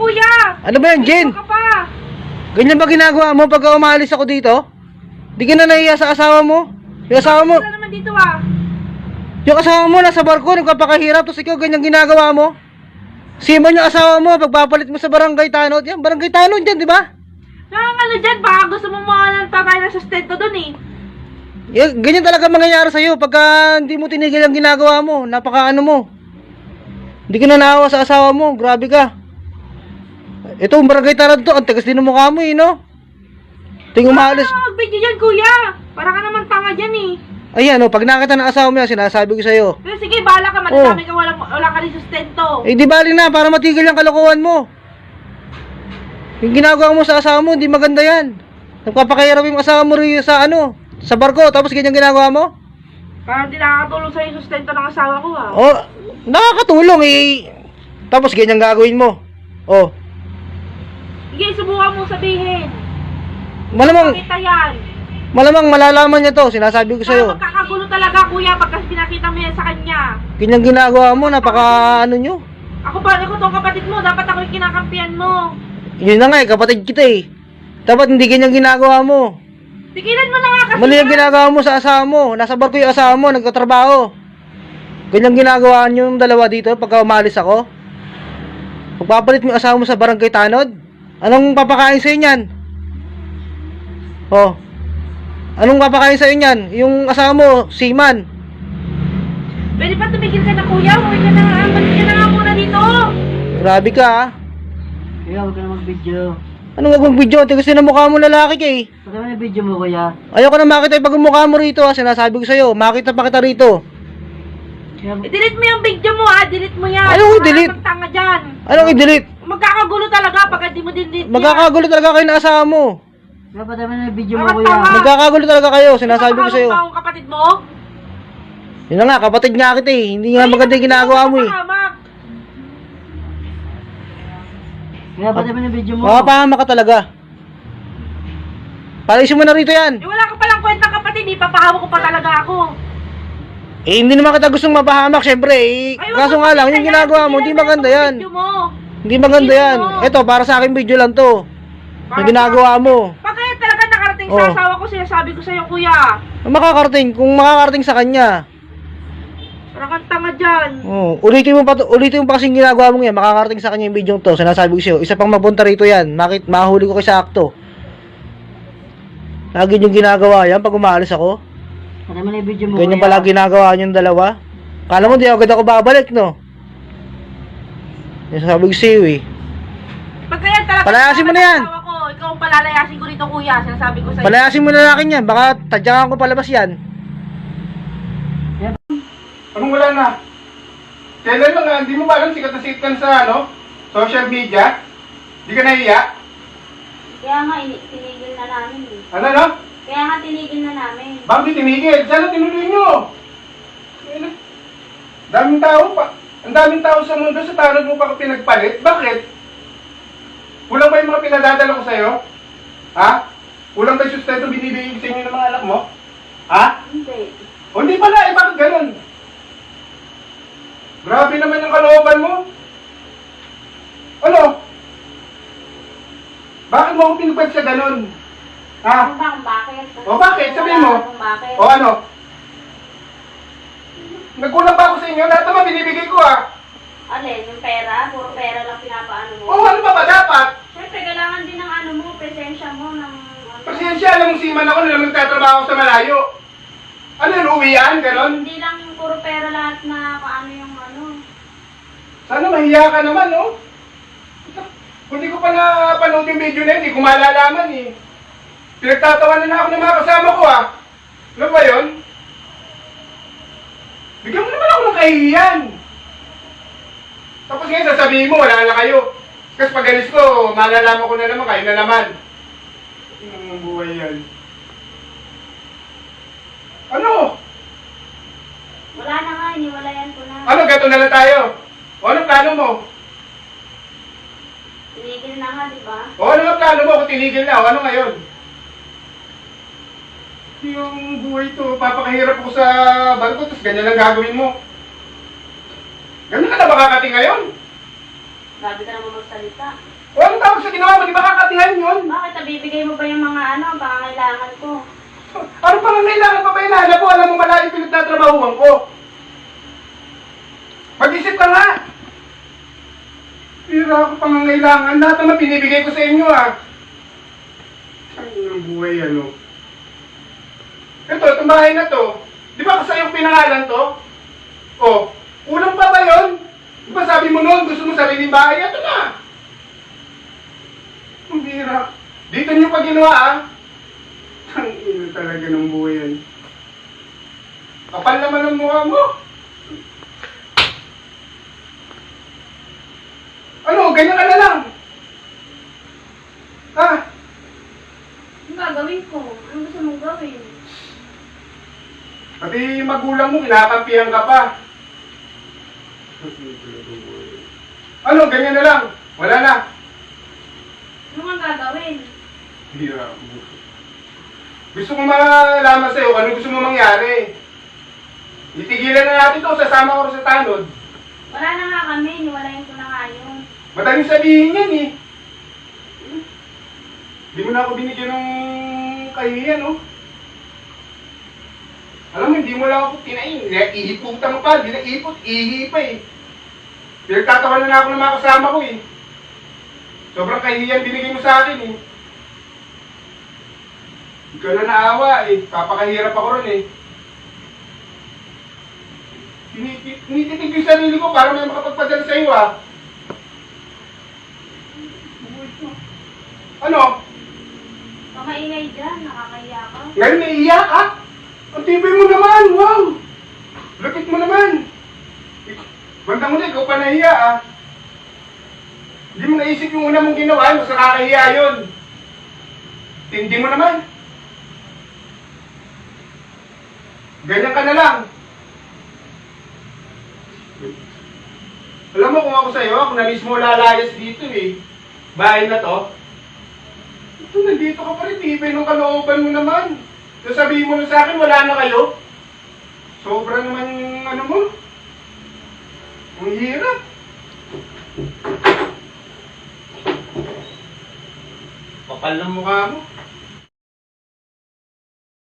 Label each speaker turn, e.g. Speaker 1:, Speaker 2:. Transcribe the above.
Speaker 1: kuya!
Speaker 2: Ano ba yan, Jen?
Speaker 1: Ka pa?
Speaker 2: Ganyan ba ginagawa mo pag umalis ako dito? Di ka na nahiya sa asawa mo? Yung asawa mo,
Speaker 1: Wala naman dito ah.
Speaker 2: yung asawa mo nasa barko, nagpapakahirap, tapos ikaw ganyan ginagawa mo? Siman yung asawa mo, pagpapalit mo sa barangay tanod, yan, barangay tanod yan, di ba?
Speaker 1: Nang ano dyan, baka gusto mo mga ng tatay na sustento dun eh.
Speaker 2: Yan, ganyan talaga mangyayari sa'yo pagka hindi mo tinigil ang ginagawa mo, napaka ano mo. Hindi ka na naawa sa asawa mo, grabe ka. Ito, ang barangay tanod to, ang tagas din ng mukha mo eh, no? Ting umalis.
Speaker 1: Ano mag-video dyan kuya? Para ka naman tanga dyan eh.
Speaker 2: Ayan, oh, pag nakita ng asawa mo yan, sinasabi ko sa'yo.
Speaker 1: Pero sige, bahala ka, matadami ka, wala, wala ka rin sustento.
Speaker 2: Eh di bali na para matigil yung kalokohan mo. Yung ginagawa mo sa asawa mo, hindi maganda yan. Nagpapakahirap yung asawa mo rin sa ano, sa barko, tapos ganyan ginagawa mo?
Speaker 1: Parang di nakakatulong sa yung sustento ng asawa ko ah.
Speaker 2: Oh, nakakatulong eh. Tapos ganyan gagawin mo. Oh,
Speaker 1: Sige, subukan mo sabihin.
Speaker 2: malamang,
Speaker 1: yan.
Speaker 2: malamang malalaman niya to, sinasabi ko sa'yo.
Speaker 1: magkakagulo talaga kuya pagka pinakita mo yan sa kanya.
Speaker 2: Ganyan ginagawa mo, napaka ano nyo.
Speaker 1: Ako pa, ako tong kapatid mo, dapat ako yung kinakampihan mo.
Speaker 2: Yun na nga eh, kapatid kita eh. Dapat hindi ganyan ginagawa mo.
Speaker 1: Tigilan mo na nga kasi.
Speaker 2: Mali yung
Speaker 1: yan.
Speaker 2: ginagawa mo sa asawa mo. Nasa barko yung asawa mo, nagtatrabaho. Ganyan ginagawa niyo yung dalawa dito pagka umalis ako. Pagpapalit mo yung asawa mo sa barangay tanod, anong papakain sa niyan? Oh. Anong papakain sa niyan? Yung asawa mo, seaman.
Speaker 1: Pwede pa tumigil ka na kuya, huwag ka na nga, balik ka na nga muna dito.
Speaker 2: Grabe ka ah.
Speaker 3: Kuya, huwag ka na mag-video.
Speaker 2: Anong gagawang video? Tigas din ang mukha mo lalaki ka eh.
Speaker 3: Huwag ka na video mo, kuya.
Speaker 2: Ayoko na makita yung pag mukha mo rito ah. Sinasabi ko sa'yo, makita pa kita rito.
Speaker 1: I-delete mo yung video mo ah, delete mo yan.
Speaker 2: Ayaw ko i-delete.
Speaker 1: tanga dyan.
Speaker 2: Anong i-delete?
Speaker 1: Magkakagulo talaga pag hindi mo din-delete yan.
Speaker 2: Magkakagulo talaga kayo ng asawa mo.
Speaker 3: kuya, patama na yung video mo, kuya.
Speaker 2: Magkakagulo talaga kayo, sinasabi ko sa'yo.
Speaker 1: pa akong kapatid mo?
Speaker 2: Yun na nga, kapatid nga kita eh. Hindi nga maganda yung ginagawa mo eh.
Speaker 1: napahamak.
Speaker 3: Kuya, patama na yung video mo.
Speaker 2: Makapahama ka talaga. Palisin mo na rito yan.
Speaker 1: Eh, wala ka palang kwentang kapatid, ipapahawak ko pa talaga ako.
Speaker 2: Eh, hindi naman kita gustong mapahamak, syempre eh.
Speaker 1: Ay,
Speaker 2: Kaso nga lang, yung
Speaker 1: yan.
Speaker 2: ginagawa mo, hindi maganda yan.
Speaker 1: video mo.
Speaker 2: Hindi maganda yan. Ito, para sa akin video lang to.
Speaker 1: Para-
Speaker 2: ginagawa mo.
Speaker 1: Pag kaya talaga nakarating sa
Speaker 2: Oh.
Speaker 1: asawa ko, sinasabi ko sa'yo, kuya.
Speaker 2: Makakarating, kung makakarating sa kanya.
Speaker 1: Parang kang tanga dyan.
Speaker 2: Oh, ulitin mo pa to, ulitin mo pa kasing ginagawa mo yan, makakarating sa kanya yung video to. Sinasabi ko sa'yo, isa pang mapunta rito yan. Makit, mahuli ko kay sa akto. Lagi yung ginagawa yan pag umalis ako.
Speaker 3: Patama na yung video mo,
Speaker 2: Ganyan
Speaker 3: kuya.
Speaker 2: pala ginagawa niyong dalawa. Kala mo di agad ako babalik, no? Yung sabi ko sa'yo eh.
Speaker 1: Pag kaya talaga
Speaker 2: Palayasin mo na yan.
Speaker 1: ko, ikaw ang palalayasin ko dito, kuya. Sinasabi ko sa'yo.
Speaker 2: Palayasin mo na lalaki yan, baka tadyakan ko palabas yan.
Speaker 4: Anong wala na? Kailan lang nga, hindi mo ba alam sikat na sikat ka na sa ano? Social media? Hindi ka nahiya?
Speaker 5: Kaya nga, ini- tinigil na namin eh.
Speaker 4: Ano no?
Speaker 5: Kaya nga, tinigil na namin.
Speaker 4: Bakit tinigil? Sana tinuloy nyo! Na. Daming tao pa. Ang daming tao sa mundo sa tanod mo pa ka pinagpalit. Bakit? Kulang ba yung mga pinadadala ko sa'yo? Ha? Kulang ba yung sustento binibigay sa inyo ng mga anak mo? Ha?
Speaker 5: Hindi.
Speaker 4: O hindi pala, eh bakit ganun? Grabe naman yung kalooban mo. Ano? Bakit mo ako pinagpag sa ganun? Ha?
Speaker 5: Kung bakit?
Speaker 4: O bakit? Sabihin mo.
Speaker 5: Wala kung bakit.
Speaker 4: O ano? Nagkulang ba ako sa inyo? Lahat naman binibigay ko ah.
Speaker 5: Alin, yung pera? Puro pera lang pinapaano mo?
Speaker 4: O ano ba ba dapat?
Speaker 5: Siyempre, kailangan din ng ano mo, presensya mo, ng... Ano,
Speaker 4: Pasensya, alam mong siman ako na naman nagtatrabaho sa malayo. Ano yun, uwi yan? Ganon?
Speaker 5: Hindi lang puro pera lahat na kung ano yung ano.
Speaker 4: Sana mahiya ka naman, no? Kung di ko pa napanood yung video na yun, hindi ko malalaman eh. Pinagtatawanan na ako ng mga kasama ko ah. Ano ba yun? Bigyan mo naman ako ng kahihiyan. Tapos ngayon sasabihin mo, wala na kayo. Kasi pag alis ko, malalaman ko na naman, kayo na naman. Ang buhay yan. Ano?
Speaker 5: Wala na nga, iniwalayan ko na.
Speaker 4: Ano, gato na lang tayo? O anong plano mo?
Speaker 5: Tinigil na nga, di ba?
Speaker 4: O ano ang plano mo kung tinigil na? O ano ngayon? Yung buhay to, papakahirap ko sa bangko, tapos ganyan lang gagawin mo. Ganyan ka na makakating ngayon?
Speaker 5: Grabe ka naman magsalita.
Speaker 4: O anong tawag sa ginawa mo? Di ba kakatihan yun?
Speaker 5: Bakit nabibigay mo ba yung mga ano, pangangailangan ko?
Speaker 4: Ano pa nga kailangan pa ba inahala mo? Alam mo malayo pinagtatrabahuan ko. Mag-isip ka nga. Pira ako pangangailangan. Lahat naman binibigay ko sa inyo ah. Saan ang buhay ano? Ito, itong bahay na to. Di ba kasi yung pinangalan to? Oh, kulang pa ba yun? Di ba sabi mo noon, gusto mo sariling bahay? Ito na. Ang bira. Dito niyo pa ginawa ah. Ang ino talaga ng buhay yan. Kapal naman ang mukha mo. Ano, ganyan ka na lang. Ah,
Speaker 5: Ano gagawin ko? Ano gusto mong gawin?
Speaker 4: pati magulang mo, kinakampihan ka pa. Ano, ganyan na lang. Wala na.
Speaker 5: Ano nga gagawin?
Speaker 4: Mo. Gusto ko malaman sa'yo ano gusto mo mangyari. Itigilan na natin to, sasama ko sa tanod.
Speaker 5: Wala na nga kami, niwalayin ko na nga yun.
Speaker 4: Madaling sabihin yan eh. Hindi mo na ako binigyan ng kahihiyan, no? Alam mo, hindi mo lang ako tinain. Ihiputan mo pa, hindi na ipot, ihi pa eh. Pinagtatawa na ako ng mga kasama ko eh. Sobrang kahihiyan binigay mo sa akin eh. Ikaw na naawa eh. Papakahirap ako ron eh. Tiniti- Tinititig ko yung sarili ko para may makapagpadala sa iyo ah. Ano?
Speaker 5: Pamaingay dyan, nakakaya ka.
Speaker 4: Ngayon naiiyak ka? Ang mo naman, wow! Lupit mo naman! Bandang muli, ikaw pa nahiya ah. Hindi mo naisip yung una mong ginawa, mas nakakahiya yun. Tindi mo naman. Ganyan ka na lang. Alam mo kung ako sa'yo, ako na mismo lalayas dito eh. Bahay na to. Ito, nandito ka pa rin. Tibay ng kalooban mo naman. Sasabihin mo na sa akin, wala na kayo. Sobra naman yung ano mo. Ang hirap. Kapal ng mukha mo.